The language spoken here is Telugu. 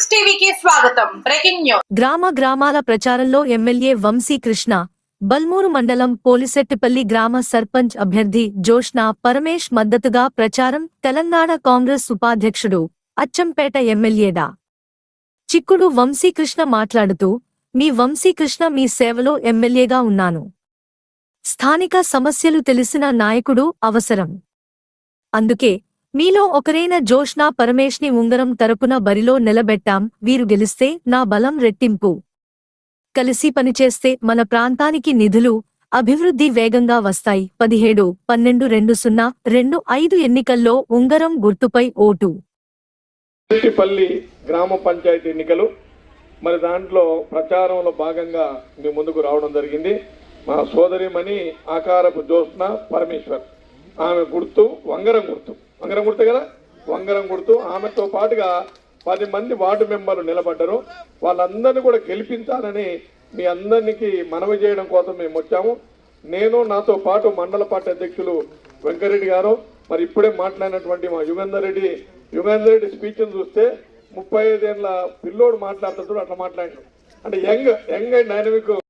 స్వాగతం. Breaking news. గ్రామ గ్రామాల ప్రచారంలో ఎమ్మెల్యే వంశీ కృష్ణ బల్మూరు మండలం పోలిసెట్టిపల్లి గ్రామ సర్పంచ్ అభ్యర్థి జోష్నా పరమేష్ మద్దతుగా ప్రచారం తెలంగాణ కాంగ్రెస్ ఉపాధ్యక్షుడు అచ్చంపేట ఎమ్మెల్యేడా. చిక్కుడు వంశీకృష్ణ మాట్లాడుతూ మీ వంశీకృష్ణ మీ సేవలో ఎమ్మెల్యేగా ఉన్నాను. స్థానిక సమస్యలు తెలిసిన నాయకుడు అవసరం. అందుకే మీలో ఒకరైన జోష్నా పరమేష్ని ఉంగరం తరపున బరిలో నిలబెట్టాం వీరు గెలిస్తే నా బలం రెట్టింపు. కలిసి పనిచేస్తే మన ప్రాంతానికి నిధులు అభివృద్ధి వేగంగా వస్తాయి. పదిహేడు పన్నెండు రెండు సున్నా రెండు ఐదు ఎన్నికల్లో ఉంగరం గుర్తుపై ఓటు. పల్లి గ్రామ పంచాయతీ ఎన్నికలు. మరి దాంట్లో ప్రచారంలో భాగంగా మీ ముందుకు రావడం జరిగింది. మా సోదరిమణి ఆకారపు జోష్న పరమేశ్వర్. ఆమె గుర్తు వంగరం గుర్తు. వంగరం గుర్తు కదా? వంగరం గుర్తు ఆమెతో పాటుగా పది మంది వార్డు మెంబర్లు నిలబడ్డారు. వాళ్ళందరినీ కూడా గెలిపించాలని మీ అందరికి మనవి చేయడం కోసం మేము వచ్చాము. నేను నాతో పాటు మండల పార్టీ అధ్యక్షులు వెంకరెడ్డి గారు మరి ఇప్పుడే మాట్లాడినటువంటి మా యుగేందర్ రెడ్డి. యుగేందర్ రెడ్డి స్పీచ్ చూస్తే ముప్పై ఐదేళ్ళ పిల్లోడు మాట్లాడుతుంటాడు అట్లా మాట్లాడినాడు. అంటే యంగ్ యంగ్ అండ్ డైనమిక్